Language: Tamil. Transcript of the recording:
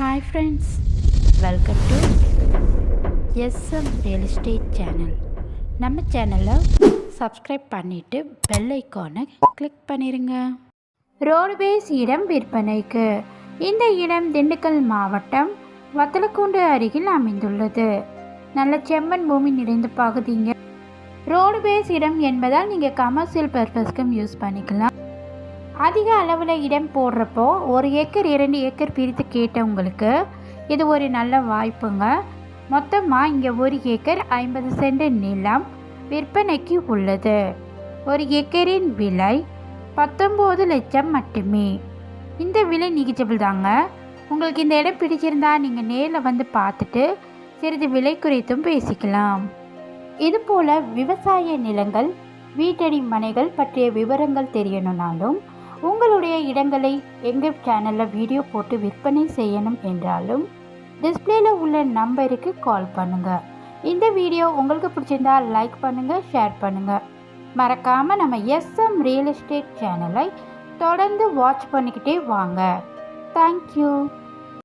Hi friends welcome to SM real estate channel நம்ம சேனலை சப்ஸ்கிரைப் பண்ணிவிட்டு பெல் ஐக்கானை கிளிக் பண்ணிடுங்க ரோடுவேஸ் இடம் விற்பனைக்கு. இந்த இடம் திண்டுக்கல் மாவட்டம் வத்தலக்குண்டு அருகில் அமைந்துள்ளது. நல்ல செம்மண் பூமி நிறைந்த பகுதிங்க. ரோடுவேஸ் இடம் என்பதால் நீங்கள் கமர்ஷியல் பர்பஸ்க்கும் யூஸ் பண்ணிக்கலாம். அதிக அளவில் இடம் போடுறப்போ ஒரு ஏக்கர் இரண்டு ஏக்கர் பிரித்து கேட்டவங்களுக்கு இது ஒரு நல்ல வாய்ப்புங்க. மொத்தமாக இங்கே ஒரு ஏக்கர் ஐம்பது சென்ட் நிலம் விற்பனைக்கு உள்ளது. ஒரு ஏக்கரின் விலை பத்தொம்போது லட்சம் மட்டுமே. இந்த விலை நிகழ்ச்சிபிள் தாங்க. உங்களுக்கு இந்த இடம் பிடிச்சிருந்தா நீங்கள் நேரில் வந்து பார்த்துட்டு சிறிது விலை குறைத்தும் பேசிக்கலாம். இதுபோல் விவசாய நிலங்கள் வீட்டடி மனைகள் பற்றிய விவரங்கள் தெரியணுன்னாலும் உங்களுடைய இடங்களை எங்கள் சேனலில் வீடியோ போட்டு விற்பனை செய்யணும் என்றாலும் டிஸ்பிளேல உள்ள நம்பருக்கு கால் பண்ணுங்கள் இந்த வீடியோ உங்களுக்கு பிடிச்சிருந்தா லைக் பண்ணுங்கள் ஷேர் பண்ணுங்கள் மறக்காமல் நம்ம எஸ்எம் ரியல் எஸ்டேட் சேனலை தொடர்ந்து வாட்ச் பண்ணிக்கிட்டே வாங்க. தேங்க்யூ